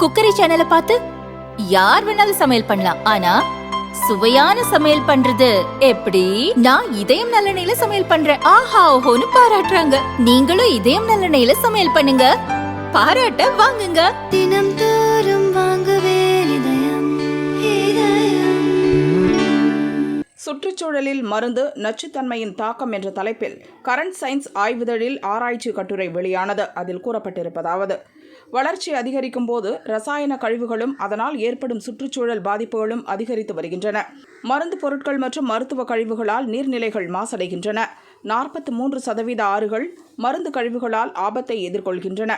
Cookery சேனலை பார்த்து யார் வேணாலும் சமையல் பண்ணலாம். ஆனா சுவையான சமையல் பண்றது எப்படி? நான் இதயம் நல்லெண்ணெயில சமையல் பண்றேன். ஆஹா ஓஹோன்னு பாராட்டுறாங்க. நீங்களும் இதயம் நல்லெண்ணெயில சமையல் பண்ணுங்க. பாராட்ட வாங்குங்க. தினம் தோறும் வாங்குவே இதயம் இதயம். சுற்றுச்சூழலில் மருந்து நச்சுத்தன்மையின் தாக்கம் என்ற தலைப்பில் கரண்ட் சயின்ஸ் ஆய்வுதழில் ஆராய்ச்சி கட்டுரை வெளியானது. அதில் கூறப்பட்டிருப்பதாவது வளர்ச்சி அதிகரிக்கும் போது ரசாயன கழிவுகளும் அதனால் ஏற்படும் சுற்றுச்சூழல் பாதிப்புகளும் அதிகரித்து வருகின்றன. மருந்து பொருட்கள் மற்றும் மருத்துவ கழிவுகளால் நீர்நிலைகள் மாசடைகின்றன. நாற்பத்தி மூன்று சதவீத ஆறுகள் மருந்து கழிவுகளால் ஆபத்தை எதிர்கொள்கின்றன.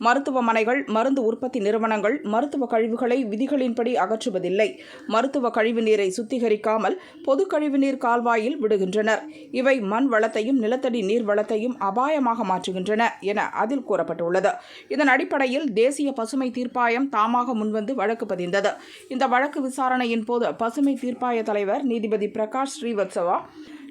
மருத்துவமனைகள் மருந்து உற்பத்தி நிறுவனங்கள் மருத்துவ கழிவுகளை விதிகளின்படி அகற்றுவதில்லை. மருத்துவ கழிவு நீரை சுத்திகரிக்காமல் பொது கழிவுநீர் கால்வாயில் விடுகின்றனர். இவை மண் வளத்தையும் நிலத்தடி நீர் வளத்தையும் அபாயமாக மாற்றுகின்றன என அதில் கூறப்பட்டுள்ளது. இதன் அடிப்படையில் தேசிய பசுமை தீர்ப்பாயம் தாமாக முன்வந்து வழக்கு பதிந்தது. இந்த வழக்கு விசாரணையின் போது பசுமை தீர்ப்பாய தலைவர் நீதிபதி பிரகாஷ் ஸ்ரீவத்சவா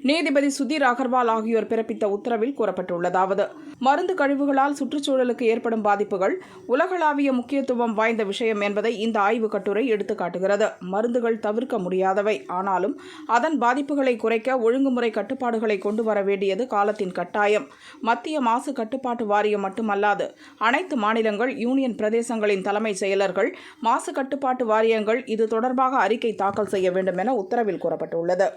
நீதிபதி சுதீர் அகர்வால் ஆகியோர் பிறப்பித்த உத்தரவில் கூறப்பட்டுள்ளதாவது. மருந்து கழிவுகளால் சுற்றுச்சூழலுக்கு ஏற்படும் பாதிப்புகள் உலகளாவிய முக்கியத்துவம் வாய்ந்த விஷயம் என்பதை இந்த ஆய்வுக் கட்டுரை எடுத்துக்காட்டுகிறது. மருந்துகள் தவிர்க்க முடியாதவை. ஆனாலும் அதன் பாதிப்புகளை குறைக்க ஒழுங்குமுறை கட்டுப்பாடுகளை கொண்டு வர வேண்டியது காலத்தின் கட்டாயம். மத்திய மாசு கட்டுப்பாட்டு வாரியம் மட்டுமல்லாது அனைத்து மாநிலங்கள் யூனியன் பிரதேசங்களின் தலைமை செயலர்கள் மாசு கட்டுப்பாட்டு வாரியங்கள் இது தொடர்பாக அறிக்கை தாக்கல் செய்ய வேண்டும் என உத்தரவில் கூறப்பட்டுள்ளது.